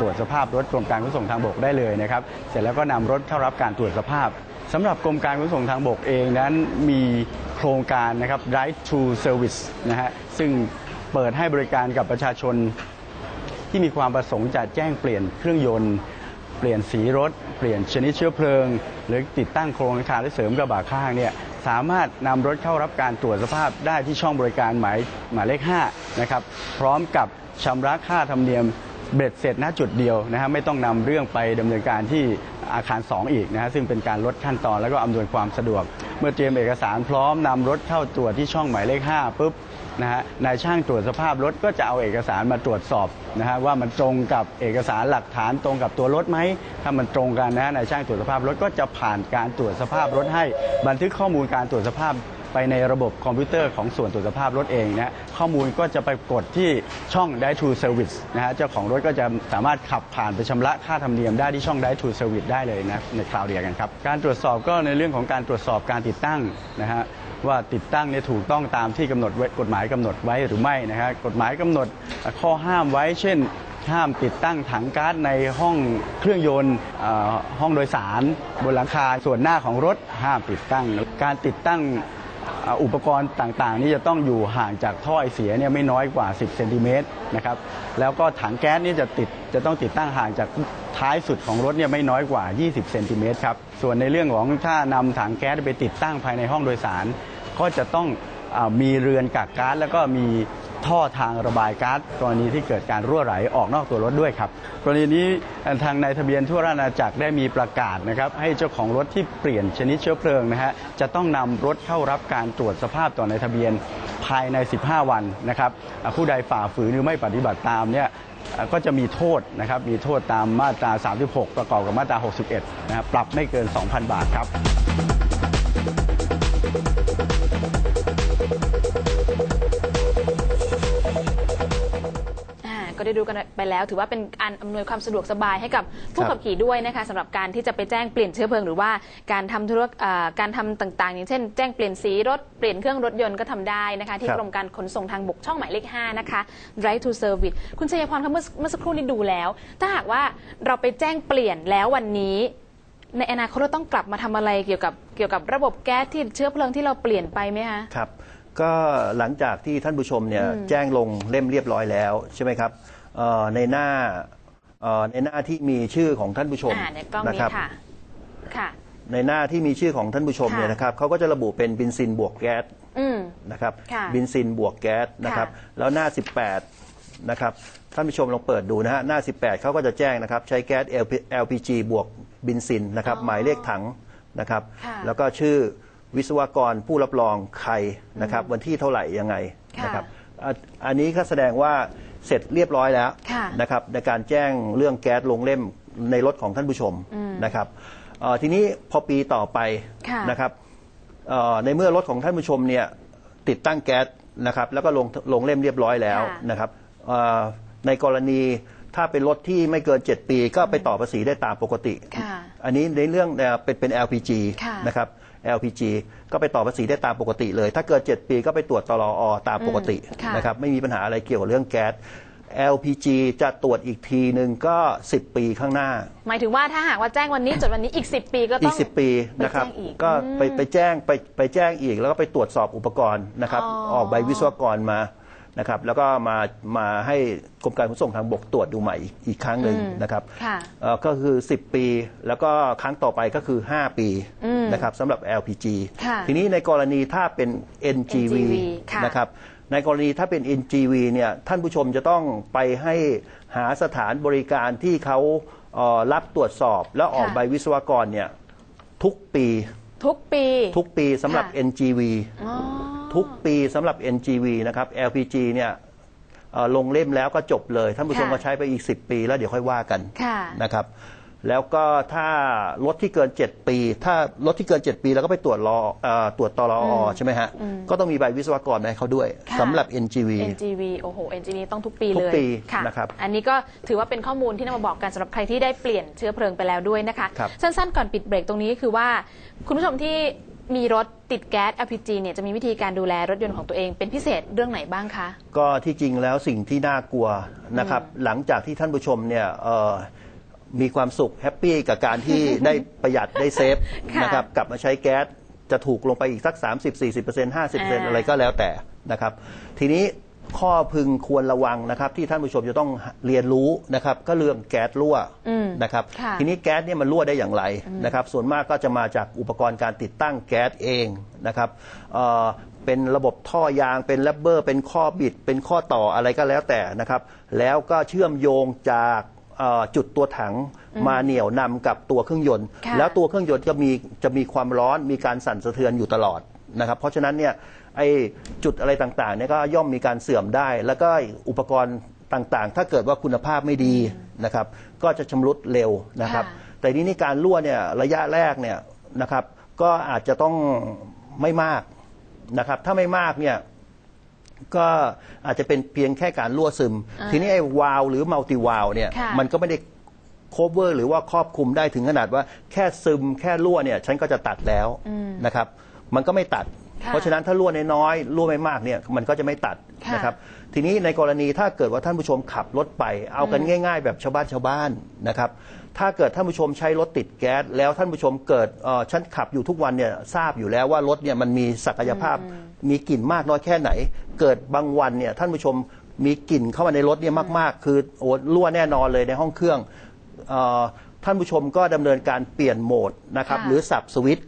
ตรวจสภาพรถกรมการขนส่งทางบกได้เลยนะครับ เสร็จแล้วก็นำรถเข้ารับการตรวจสภาพสำหรับกรมการขนส่งทางบกเองนั้นมีโครงการนะครับ Drive to Service นะฮะซึ่งเปิดให้บริการกับประชาชนที่มีความประสงค์จะแจ้งเปลี่ยนเครื่องยนต์ เปลี่ยนสีรถ เปลี่ยนชนิดเชื้อเพลิง หรือติดตั้งโครงหลังคาและเสริมกระบะข้างเนี่ยสามารถนำรถเข้ารับการตรวจสภาพได้ที่ช่องบริการหมายหมายเลข5นะครับพร้อมกับชำระค่าธรรมเนียม เบ็ดเสร็จณจุดเดียวนะฮะไม่ต้องนำเรื่องไปดำเนินการที่อาคาร 2 อีกนะฮะซึ่งเป็นการลดขั้นตอนแล้วก็อำนวยความสะดวก เมื่อเตรียมเอกสารพร้อมนำรถเข้าตรวจที่ช่องหมายเลข 5ปุ๊บนะฮะนายช่างตรวจสภาพรถก็จะเอาเอกสารมาตรวจสอบนะฮะว่ามันตรงกับเอกสารหลักฐานตรงกับตัวรถไหมถ้ามันตรงกันนะฮะนายช่างตรวจสภาพรถก็จะผ่านการตรวจสภาพรถให้บันทึกข้อมูลการตรวจสภาพ ไปในระบบคอมพิวเตอร์ของส่วนตรวจสภาพรถเองนะข้อมูลก็จะไปกดที่ช่อง Drive to Service นะฮะเจ้าของรถก็จะสามารถขับผ่านไปชำระค่าธรรมเนียมได้ที่ช่อง Drive to Service ได้เลยนะในคราวเดียวกันครับการตรวจสอบก็ในเรื่องของการตรวจสอบการติดตั้งนะฮะว่าติดตั้งเนี่ยถูกต้องตามที่กำหนดไว้กฎหมายกำหนดไว้หรือไม่นะฮะกฎหมายกำหนดข้อห้ามไว้ เช่น ห้ามติดตั้งถังก๊าซในห้องเครื่องยนต์ห้องโดยสาร บนหลังคาส่วนหน้าของรถห้ามติดตั้ง การติดตั้ง อุปกรณ์ต่างๆ นี่จะต้องอยู่ห่างจากท่อไอเสียเนี่ยไม่น้อยกว่า 10เซนติเมตรนะครับแล้วก็ถังแก๊สนี่จะติดจะต้องติดตั้งห่างจากท้ายสุดของรถเนี่ยไม่น้อยกว่า 20เซนติเมตรครับส่วนในเรื่องของถ้านำถังแก๊สไปติดตั้งภายในห้องโดยสาร ก็จะต้องอมีเรือนกักก๊าซแล้วก็มี ท่อทางระบายก๊าซกรณีที่เกิดการรั่วไหลออกนอกตัวรถด้วยครับกรณีนี้ทางนายทะเบียนทั่วราชอาณาจักรได้มีประกาศนะครับให้เจ้าของรถที่เปลี่ยนชนิดเชื้อเพลิงนะฮะจะต้องนำรถเข้ารับการตรวจสภาพต่อนายทะเบียนภายใน 15 วันนะครับผู้ใดฝ่าฝืนหรือไม่ปฏิบัติตามเนี่ยก็จะมีโทษนะครับมีโทษตามมาตรา 36 ประกอบกับมาตรา 61นะครับปรับไม่เกิน 2,000 บาทครับ ก็ได้ดูกันไปแล้ว ถือว่าเป็นการอำนวยความสะดวกสบายให้กับผู้ครับขับขี่ด้วยนะคะสำหรับการที่จะไปแจ้งเปลี่ยนเชื้อเพลิงหรือว่าการทำธุรกอ่าการทำต่างๆ อย่างเช่น แจ้งเปลี่ยนสีรถเปลี่ยนเครื่องรถยนต์ก็ทำได้นะคะ ที่ครับ กรมการขนส่งทางบกช่องหมายเลข5นะคะ Drive to Service คุณชัยพรคะเมื่อเมื่อสักครู่นี้ดูแล้ว ถ้าหากว่าเราไปแจ้งเปลี่ยนแล้ววันนี้ ในอนาคตเราต้องกลับมาทำอะไรเกี่ยวกับเกี่ยวกับระบบแก๊สที่เชื้อเพลิงที่เราเปลี่ยนไปไหมคะ ครับ ก็หลังจากที่ท่านผู้ชมเนี่ยแจ้งลงเล่มเรียบร้อยแล้วใช่ไหมครับเอ่อในหน้าเอ่อในหน้าที่มีชื่อของท่านผู้ชมอ่าในกล้องนะนี้ครับค่ะค่ะในหน้าที่มีชื่อของท่านผู้ชมค่ะเนี่ยนะครับเขาก็จะระบุเป็นบินซินบวกแก๊สอืมนะครับค่ะบินซินบวกแก๊สนะครับค่ะแล้วหน้า 18นะครับท่านผู้ชมลองเปิดดูนะฮะหน้า 18เขาก็จะแจ้งนะครับใช้แก๊ส LP- LPG บวกบินซินนะครับอ๋อหมายเลขถังนะครับค่ะแล้วก็ชื่อ วิศวกรผู้รับรองใครนะครับ วันที่เท่าไหร่ยังไงค่ะนะครับอะอันนี้ก็แสดงว่าเสร็จเรียบร้อยแล้วค่ะนะครับในการแจ้งเรื่องแก๊สลงเล่มในรถของท่านผู้ชมนะครับเอ่อทีนี้พอปีต่อไปค่ะ นะครับเอ่อในเมื่อรถของท่านผู้ชมเนี่ยติดตั้งแก๊สนะครับแล้วก็ลงลงเล่มเรียบร้อยแล้วค่ะ นะครับเอ่อในกรณีถ้าเป็นรถที่ไม่เกิน 7 ปีก็ไปต่อภาษีได้ตามปกติ ค่ะ อันนี้ในเรื่องเอ่อเป็นเป็น LPG ค่ะ นะครับ LPG ก็ไปต่อภาษีได้ตามปกติเลย ถ้าเกิด 7 ปีก็ไปตรวจตลออตามปกติอืมค่ะนะครับไม่มีปัญหาอะไรเกี่ยวกับเรื่องแก๊ส LPG จะตรวจอีกทีหนึ่งก็ 10 ปีข้างหน้า หมายถึงว่าถ้าหากว่าแจ้งวันนี้จดวันนี้อีก 10 ปีก็อีต้อกง10 ปีนะครับไปแจ้งอีกก็ไปไปแจ้งไปไปแจ้งอีกแล้วก็ไปตรวจสอบอุปกรณ์นะครับอ๋อออกใบวิศวกรมา นะครับ แล้วก็มามาให้กรมการขนส่งทางบกตรวจดูใหม่อีกอีกครั้งหนึ่งนะครับค่ะเอ่อก็คือ 10 ปี แล้วก็ครั้งต่อไปก็คือ 5 ปีอืมนะครับสำหรับ LPG ค่ะทีนี้ในกรณีถ้าเป็น NGV NGV ค่ะ นะครับ ในกรณีถ้าเป็น NGV เนี่ยท่านผู้ชมจะต้องไปให้หาสถานบริการที่เขาเอ่อรับตรวจสอบแล้วออกค่ะ ใบวิศวกรเนี่ยทุกปี ทุกปี ทุกปีสำหรับ ค่ะ NGV อ๋อ ทุกปีสำหรับ NGV นะครับ LPG เนี่ยเอ่อลงเล่มแล้วก็จบเลย ท่านผู้ชมค่ะก็ใช้ไปอีก 10 ปี แล้วเดี๋ยวค่อยว่ากันค่ะนะครับ แล้วก็ถ้ารถที่เกิน 7 ปี ถ้ารถที่เกิน 7 ปีแล้วก็ไปตรวจรอเอ่อตรวจตรอใช่ไหมฮะ ก็ต้องมีใบวิศวกรมาให้เขาด้วยค่ะสำหรับ NGV NGV โอ้โห NGV ต้องทุกปีทุกเลยปีค่ะนะครับอันนี้ก็ถือว่าเป็นข้อมูลที่นำมาบอกกันสำหรับใครที่ได้เปลี่ยนเชื้อเพลิงไปแล้วด้วยนะคะครับสั้นๆ ก่อนปิดเบรกตรงนี้คือว่า คุณผู้ชมที่ มีรถติดแก๊ส LPG เนี่ยจะมีวิธีการดูแลรถยนต์ของตัวเองเป็นพิเศษเรื่องไหนบ้างคะ ก็ที่จริงแล้วสิ่งที่น่ากลัวนะครับ หลังจากที่ท่านผู้ชมเนี่ยเอ่อมีความสุขแฮปปี้กับการที่ ได้ประหยัดได้เซฟค่ะนะครับกลับมาใช้แก๊สจะถูกลงไปอีกสัก 30 40 50 อะไรก็แล้วแต่นะครับ ทีนี้ ข้อพึงควรระวังนะครับ ที่ท่านผู้ชมจะต้องเรียนรู้นะครับ ก็เรื่องแก๊สรั่วอืมนะครับค่ะทีนี้แก๊สเนี่ยมันรั่วได้อย่างไรนะครับ ส่วนมากก็จะมาจากอุปกรณ์การติดตั้งแก๊สเองนะครับเอ่อเป็นระบบท่อยางเป็นแรบเบอร์ เป็นข้อบิด เป็นข้อต่ออะไรก็แล้วแต่นะครับ แล้วก็เชื่อมโยงจากเอ่อจุดตัวถังมาเหนี่ยวนำกับตัวเครื่องยนต์ค่ะแล้วตัวเครื่องยนต์จะมีจะมีความร้อนมีการสั่นสะเทือนอยู่ตลอด นะครับเพราะฉะนั้นเนี่ยไอ้จุดอะไรต่างๆเนี่ยก็ย่อมมีการเสื่อมได้ แล้วก็อุปกรณ์ต่างๆ ถ้าเกิดว่าคุณภาพไม่ดีนะครับก็จะชำรุดเร็วนะครับค่ะแต่ทีนี้การรั่วเนี่ยระยะแรกเนี่ยนะครับก็อาจจะต้องไม่มากนะครับถ้าไม่มากเนี่ยก็อาจจะเป็นเพียงแค่การรั่วซึม ทีนี้ไอ้วาล์วหรือมัลติวาล์วเนี่ยค่ะมันก็ไม่ได้ cover หรือว่าครอบคลุมได้ถึงขนาดว่าแค่ซึมแค่รั่วเนี่ยฉันก็จะตัดแล้วนะครับ มันก็ไม่ตัดค่ะเพราะฉะนั้นถ้ารั่วน้อยๆรั่วไม่มากเนี่ยมันก็จะไม่ตัดค่ะนะครับทีนี้ในกรณีถ้าเกิดว่าท่านผู้ชมขับรถไป เอากันง่าย ๆ แบบชาวบ้านชาวบ้านนะครับถ้าเกิดท่านผู้ชมใช้รถติดแก๊สแล้วท่านผู้ชมเกิดเอ่อฉันขับอยู่ทุกวันเนี่ยทราบอยู่แล้วว่ารถเนี่ยมันมีศักยภาพมีกลิ่นมากน้อยแค่ไหน เกิดบางวันเนี่ยท่านผู้ชมมีกลิ่นเข้ามาในรถเนี่ยมากๆ คือโอ้รั่วแน่นอนเลยในห้องเครื่องเอ่อท่านผู้ชมก็ดำเนินการเปลี่ยนโหมดนะครับค่ะหรือสับสวิตช์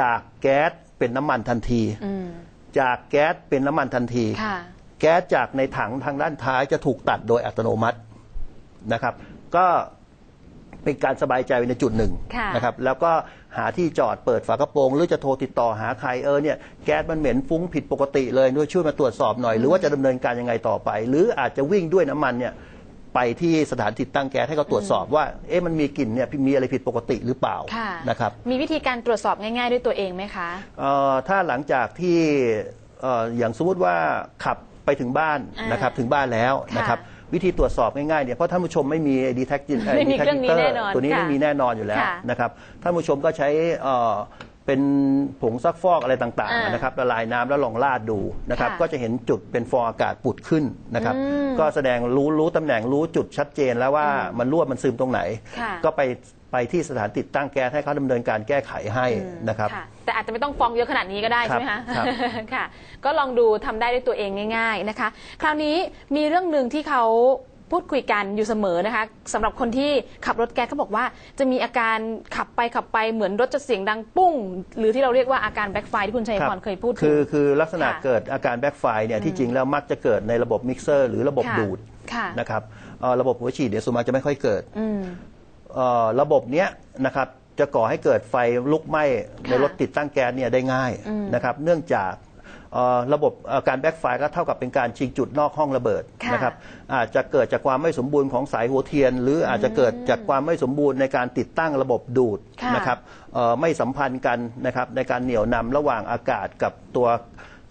จากแก๊ส เป็นน้ำมันทันทีอืมจากแก๊สเป็นน้ำมันทันทีค่ะแก๊สจากในถังทางด้านท้ายจะถูกตัดโดยอัตโนมัตินะครับ ก็เป็นการสบายใจในจุดหนึ่งค่ะนะครับ แล้วก็หาที่จอดเปิดฝากระโปรง หรือจะโทรติดต่อหาใครเออเนี่ยแก๊สมันเหม็นฟุ้งผิดปกติเลยด้วยช่วยมาตรวจสอบหน่อย หรือว่าจะดำเนินการยังไงต่อไป หรืออาจจะวิ่งด้วยน้ำมันเนี่ย ไปที่สถานติดตั้งแก๊สให้เขาตรวจสอบว่าเอ๊ะมันมีกลิ่นเนี่ยมีอะไรผิดปกติหรือเปล่าค่ะนะครับมีวิธีการตรวจสอบง่ายๆ ด้วยตัวเองไหมคะเอ่อถ้าหลังจากที่เอ่ออย่างสมมติว่าขับไปถึงบ้านอ่านนะครับถึงบ้านแล้วค่ะนะครับวิธีตรวจสอบง่ายๆเนี่ยเพราะท่านผู้ชมไม่มีดีแท็กจินไม่มีเครื่องนี้แน่นอนตัวนี้ค่ะไม่มีแน่นอนอยู่แล้วค่ะ นะครับท่านผู้ชมก็ใช้เอ่อ เป็นผงซักฟอกอะไรต่างอ่าๆนะครับละลายน้ำแล้วลองราดดูนะครับค่ะก็จะเห็นจุดเป็นฟองอากาศปุดขึ้นนะครับอืมก็แสดงรู้รู้ตำแหน่งรู้จุดชัดเจนแล้วว่ามันรั่วมันซึมตรงไหน ค่ะก็ไปไปที่สถานติดตั้งแก๊สให้เขาดำเนินการแก้ไขให้นะครับค่ะแต่อาจจะไม่ต้องฟ้องเยอะขนาดนี้ก็ได้ครัใช่บไหมคะ ครับ ค่ะ ก็ลองดูทำได้ด้วยตัวเองง่าย ๆนะคะ คราวนี้มีเรื่องหนึ่งที่เขา พูดคุยกันอยู่เสมอนะคะสำหรับคนที่ขับรถแก๊สเขาบอกว่า จะมีอาการขับไปขับไปเหมือนรถจะเสียงดังปุ้ง หรือที่เราเรียกว่าอาการแบ็คไฟที่คุณชัยพรเคยพูดถึงคือคือลักษณะค่ะเกิดอาการแบ็คไฟเนี่ยที่จริงแล้วมักจะเกิดในระบบมิกเซอร์หรือระบบค่ะดูดค่ะนะครับเอ่อระบบหัวฉีดเนี่ยส่วนมากจะไม่ค่อยเกิดอืมเอ่อระบบเนี้ยนะครับจะก่อให้เกิดไฟลุกไหม้ในรถติดตั้งแก๊สเนี่ยได้ง่ายนะครับเนื่องจากเอ่อ ระบบเอ่อการแบ็คไฟก็เท่ากับเป็นการชิงจุดนอกห้องระเบิดค่ะนะครับอาจจะเกิดจากความไม่สมบูรณ์ของสายหัวเทียน หรืออาจจะเกิดจากความไม่สมบูรณ์ในการติดตั้งระบบดูดค่ะนะครับเอ่อไม่สัมพันธ์กันนะครับในการเหนี่ยวนำระหว่างอากาศกับตัว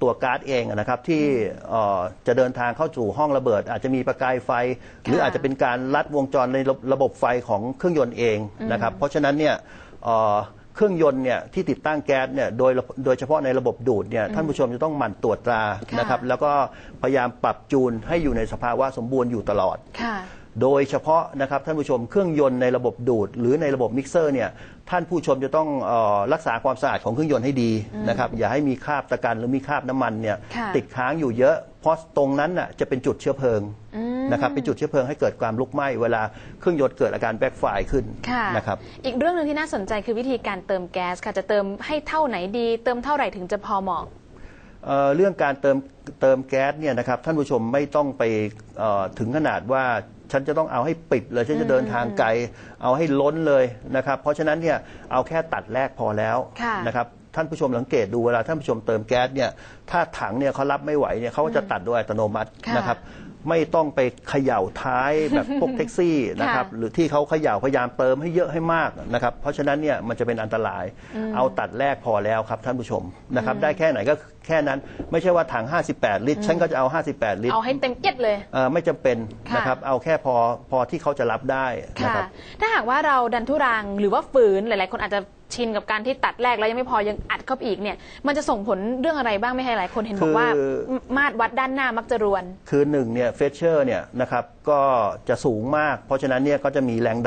ตัวก๊าซเองนะครับที่เอ่อจะเดินทางเข้าสู่ห้องระเบิด อาจจะมีประกายไฟ หรืออาจจะเป็นการลัดวงจรในระระบบไฟของเครื่องยนต์เองนะครับเพราะฉะนั้นเนี่ย เอ่อเครื่องยนต์เนี่ยที่ติดตั้งแก๊สเนี่ยโดยโดยเฉพาะในระบบดูดเนี่ยท่านผู้ชมจะต้องหมั่นตรวจตราค่ะนะครับ แล้วก็พยายามปรับจูนให้อยู่ในสภาวะสมบูรณ์อยู่ตลอดค่ะโดยเฉพาะนะครับท่านผู้ชมเครื่องยนต์ในระบบดูด หรือในระบบมิกเซอร์เนี่ยท่านผู้ชมจะต้องเออรักษาความสะอาดของเครื่องยนต์ให้ดีนะครับอย่าให้มีคราบตะกันหรือมีคราบน้ำมันเนี่ยค่ะติดค้างอยู่เยอะ เพราะตรงนั้นน่ะจะเป็นจุดเชื้อเพลิง นะครับเป็นจุดเชื้อเพลิงให้เกิดความลุกไหม้เวลาเครื่องยนต์เกิดอาการแบ็คไฟขึ้นค่ะนะครับอีกเรื่องหนึ่งที่น่าสนใจคือวิธีการเติมแก๊สค่ะจะเติมให้เท่าไหนดี เติมเท่าไหร่ถึงจะพอเหมาะเอ่อเรื่องการเติมเติมแก๊สเนี่ยนะครับท่านผู้ชมไม่ต้องไปเอ่อถึงขนาดว่าฉันจะต้องเอาให้ปิดเลยฉันจะเดินทางไกลเอาให้ล้นเลยนะครับเพราะฉะนั้นเนี่ยเอาแค่ตัดแรกพอแล้วค่ะนะครับท่านผู้ชมสังเกตดูเวลาท่านผู้ชมเติมแก๊สเนี่ยถ้าถังเนี่ยเขารับไม่ไหวเนี่ยเขาก็จะตัดโดยอัตโนมัติค่ะนะครับ ไม่ต้องไปเขย่าท้ายแบบพวกแท็กซี่นะครับค่ะหรือที่เขาเขย่าพยายามเติมให้เยอะให้มากนะครับเพราะฉะนั้นเนี่ยมันจะเป็นอันตราย เอาตัดแรกพอแล้วครับท่านผู้ชมนะครับได้แค่ไหนก็แค่นั้นไม่ใช่ว่าถัง 58 ลิตร ฉันก็จะเอา 58 ลิตร เอาให้เต็มเก็ตเลยเอ่อไม่จำเป็นค่ะนะครับเอาแค่พอพอที่เขาจะรับได้นะค่ะครับถ้าหากว่าเราดันทุรังหรือว่าฝืนหลาย ๆ คนอาจจะ ชินกับการที่ตัดแรกแล้วยังไม่พอยังอัดเข้าไปอีกเนี่ย มันจะส่งผลเรื่องอะไรบ้างไหม่ให้หลายคนเห็นบอกว่าคือ มาตรวัดด้านหน้ามักจะรวน คือหนึ่งเนี่ยเฟเชอร์เนี่ยนะครับก็จะสูงมาก เพราะฉะนั้นเนี่ยก็จะมีแรง